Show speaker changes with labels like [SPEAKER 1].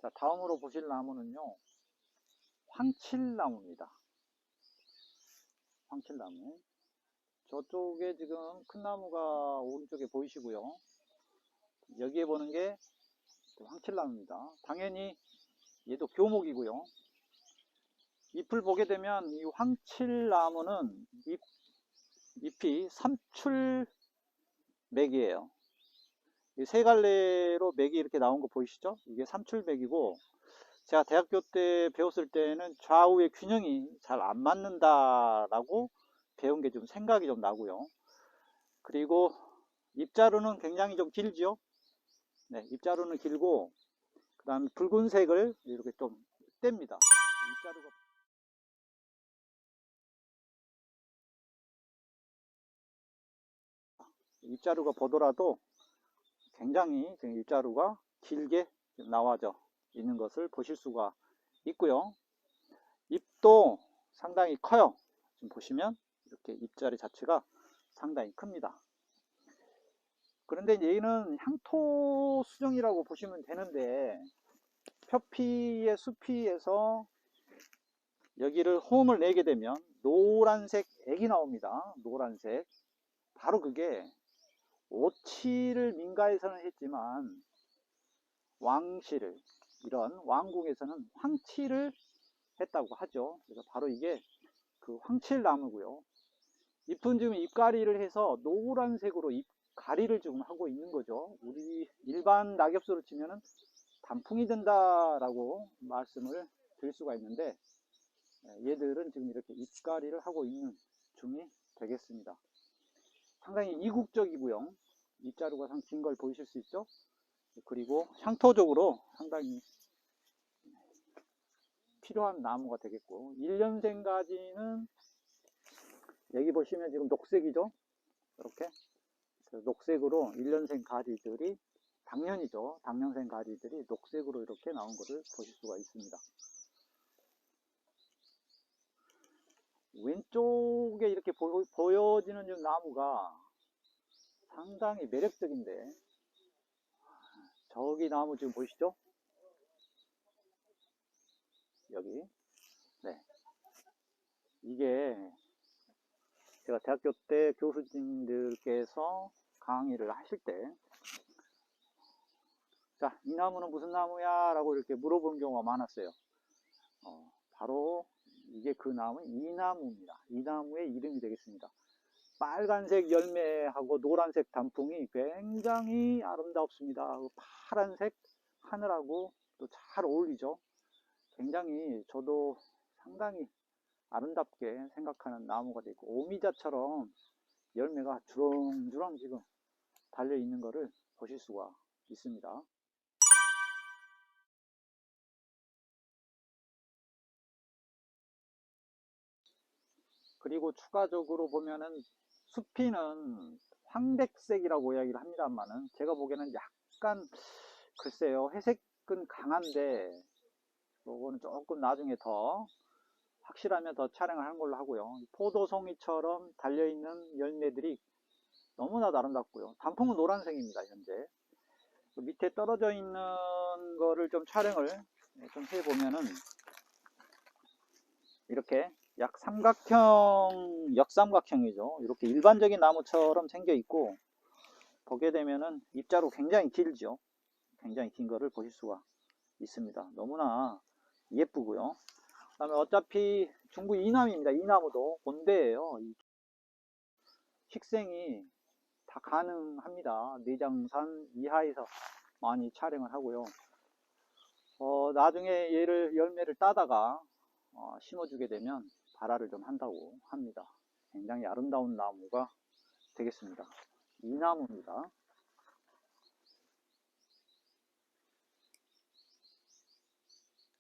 [SPEAKER 1] 자, 다음으로 보실 나무는요, 황칠나무입니다. 황칠나무. 저쪽에 지금 큰 나무가 오른쪽에 보이시고요. 여기에 보는 게 황칠나무입니다. 당연히 얘도 교목이고요. 잎을 보게 되면 이 황칠나무는 잎, 잎이 삼출맥이에요. 이세 갈래로 맥이 이렇게 나온 거 보이시죠? 이게 삼출맥이고 제가 대학교 때 배웠을 때는 좌우의 균형이 잘 안 맞는다라고 배운 게 좀 생각이 좀 나고요. 그리고 잎자루는 굉장히 좀 길지요. 네, 잎자루는 길고 그 다음 붉은색을 이렇게 좀 뗍니다. 잎자루가 잎자루가 보더라도 굉장히 지금 잎자루가 길게 나와져 있는 것을 보실 수가 있고요. 잎도 상당히 커요. 지금 보시면 이렇게 잎자리 자체가 상당히 큽니다. 그런데 얘는 향토 수정이라고 보시면 되는데 표피의 수피에서 여기를 홈을 내게 되면 노란색 액이 나옵니다. 노란색. 바로 그게 오치를 민가에서는 했지만 왕실을 이런 왕궁에서는 황치를 했다고 하죠. 그래서 바로 이게 그 황칠나무고요. 잎은 지금 잎가리를 해서 노란색으로 잎가리를 지금 하고 있는 거죠. 우리 일반 낙엽수로 치면은 단풍이 든다라고 말씀을 드릴 수가 있는데 예, 얘들은 지금 이렇게 잎가리를 하고 있는 중이 되겠습니다. 상당히 이국적이고요. 잎자루가 상긴걸 보이실 수 있죠? 그리고 향토적으로 상당히 필요한 나무가 되겠고 1년생 가지는 여기 보시면 지금 녹색이죠? 이렇게 녹색으로 1년생 가지들이 당년이죠. 당년생 가지들이 녹색으로 이렇게 나온 것을 보실 수가 있습니다. 왼쪽에 이렇게 보, 보여지는 이 나무가 상당히 매력적인데 저기 나무 지금 보이시죠? 여기 네 이게 제가 대학교 때 교수님들께서 강의를 하실 때 자, 이 나무는 무슨 나무야? 라고 이렇게 물어보는 경우가 많았어요. 어, 바로 이게 그 나무, 이 나무입니다. 이 나무의 이름이 되겠습니다. 빨간색 열매하고 노란색 단풍이 굉장히 아름답습니다. 그 파란색 하늘하고 또 잘 어울리죠. 굉장히 저도 상당히 아름답게 생각하는 나무가 되고 오미자처럼 열매가 주렁주렁 지금 달려 있는 것을 보실 수가 있습니다. 그리고 추가적으로 보면은 수피는 황백색이라고 이야기를 합니다만은 제가 보기에는 약간 글쎄요 회색은 강한데 요거는 조금 나중에 더 확실하면 더 촬영을 하는 걸로 하고요. 포도송이처럼 달려있는 열매들이 너무나도 아름답고요. 단풍은 노란색입니다 현재. 그 밑에 떨어져 있는 거를 좀 촬영을 좀 해보면은 이렇게 약 삼각형, 역삼각형이죠. 이렇게 일반적인 나무처럼 생겨 있고 보게 되면은 입자로 굉장히 길죠. 굉장히 긴 거를 보실 수가 있습니다. 너무나 예쁘고요. 그 다음에 어차피 중부 이남입니다. 이나무도 본대예요. 식생이 다 가능합니다. 내장산 이하에서 많이 촬영을 하고요. 어, 나중에 얘를 열매를 따다가 어, 심어주게 되면 발화를 좀 한다고 합니다. 굉장히 아름다운 나무가 되겠습니다. 이 나무입니다.